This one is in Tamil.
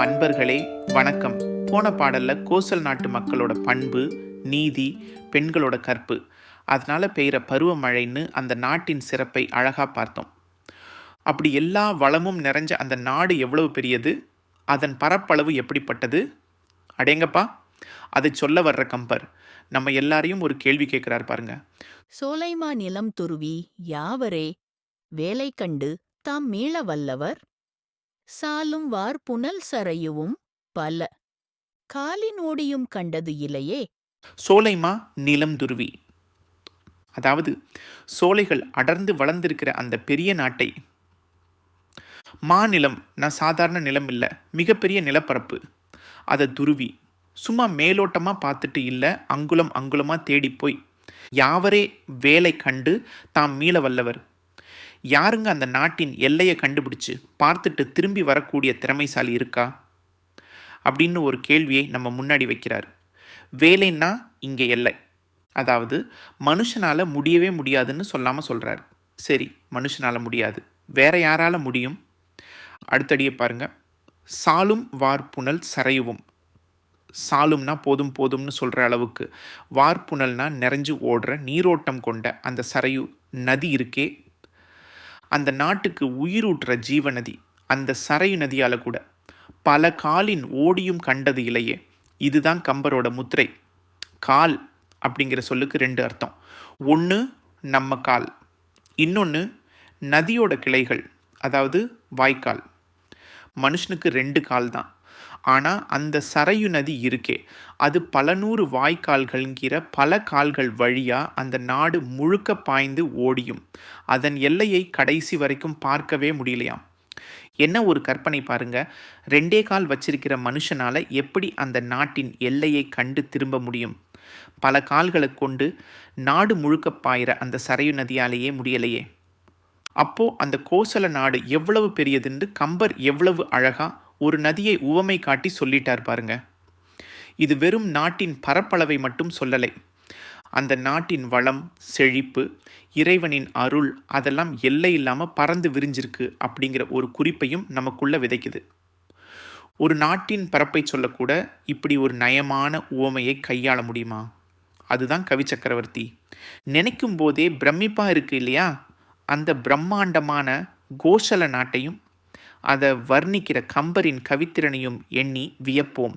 அன்பர்களே வணக்கம். போன பாடலில் கோசல் நாட்டு மக்களோட பண்பு நீதி பெண்களோட கற்பு. அதனால் பெய்கிற பருவமழைன்னு அந்த நாட்டின் சிறப்பை அழகாக பார்த்தோம். அப்படி எல்லா வளமும் நிறைஞ்ச அந்த நாடு எவ்வளவு பெரியது? அதன் பரப்பளவு எப்படிப்பட்டது? அடேங்கப்பா அதை சொல்ல வர்ற கம்பர். நம்ம எல்லாரையும் ஒரு கேள்வி கேட்குறார் பாருங்க. சோலைமா நிலம் துருவி யாவரே வேலை கண்டு தாம் மீள வல்லவர் சாலும் வார் புனல் சரையுவும் பல. காலினோடியும் கண்டது இலையே. சோலைமா நிலம் துருவி. அதாவது சோலைகள் அடர்ந்து வளர்ந்திருக்கிற அந்த பெரிய நாட்டை. மாநிலம் நான் சாதாரண நிலம் இல்லை மிகப்பெரிய நிலப்பரப்பு. அதை துருவி. சும்மா மேலோட்டமாக பார்த்துட்டு இல்லை அங்குலம் அங்குலமாக தேடி போய். யாவரே வேலை கண்டு தாம் மீள வல்லவர். யாருங்க அந்த நாட்டின் எல்லையை கண்டுபிடிச்சு பார்த்துட்டு திரும்பி வரக்கூடிய திறமைசாலி இருக்கா? அப்படின்னு ஒரு கேள்வியை நம்ம முன்னாடி வைக்கிறார். வேலைன்னா இங்கே எல்லை. அதாவது மனுஷனால் முடியவே முடியாதுன்னு சொல்லாமல் சொல்கிறார் சரி மனுஷனால் முடியாது. வேற யாரால முடியும்? அடுத்தடியே பாருங்க. சாலும் வார்ப்புணல் சரையுவும். சாலும்னா போதும் போதும்னு சொல்கிற அளவுக்கு. வார்ப்புணல்னா நிறைஞ்சு ஓடுற நீரோட்டம் கொண்ட அந்த சரையு நதி இருக்கே அந்த நாட்டுக்கு உயிரூட்டுற ஜீவநதி அந்த சரையு நதியால் கூட. பல காலின் ஓடியும் கண்டது இல்லையே. இதுதான் கம்பரோட முத்திரை. கால் அப்படிங்கிற சொல்லுக்கு ரெண்டு அர்த்தம். ஒன்று நம்ம கால். இன்னொன்று நதியோட கிளைகள் அதாவது வாய்க்கால். மனுஷனுக்கு ரெண்டு கால் தான் ஆனால் அந்த சரையு நதி இருக்கே. அது பல நூறு வாய்க்கால்கள்ங்கிற பல கால்கள் வழியாக அந்த நாடு முழுக்க பாய்ந்து ஓடியும். அதன் எல்லையை கடைசி வரைக்கும் பார்க்கவே முடியலையாம். என்ன ஒரு கற்பனை பாருங்க. ரெண்டே கால் வச்சிருக்கிற மனுஷனால எப்படி அந்த நாட்டின் எல்லையை கண்டு திரும்ப முடியும்? பல கால்களை கொண்டு நாடு முழுக்க பாயிற அந்த சரையு நதியாலேயே முடியலையே. அப்போ அந்த கோசல நாடு எவ்வளவு பெரியதுன்னு கம்பர் எவ்வளவு அழகா ஒரு நதியை உவமை காட்டி சொல்லிட்டார் பாருங்க. இது வெறும் நாட்டின் பரப்பளவை மட்டும் சொல்லலை. அந்த நாட்டின் வளம் செழிப்பு இறைவனின் அருள் அதெல்லாம் எல்லை இல்லாமல் பறந்து விரிஞ்சிருக்கு அப்படிங்கிற ஒரு குறிப்பையும் நமக்குள்ள விதைக்குது. ஒரு நாட்டின் பரப்பை சொல்லக்கூட இப்படி ஒரு நயமான உவமையை கையாள முடியுமா? அதுதான் கவி சக்கரவர்த்தி. நினைக்கும் போதே பிரமிப்பா இருக்கு இல்லையா? அந்த பிரம்மாண்டமான கோசல நாட்டையும் அதை வர்ணிக்கிற கம்பரின் கவித்திறனையும் எண்ணி வியப்போம்.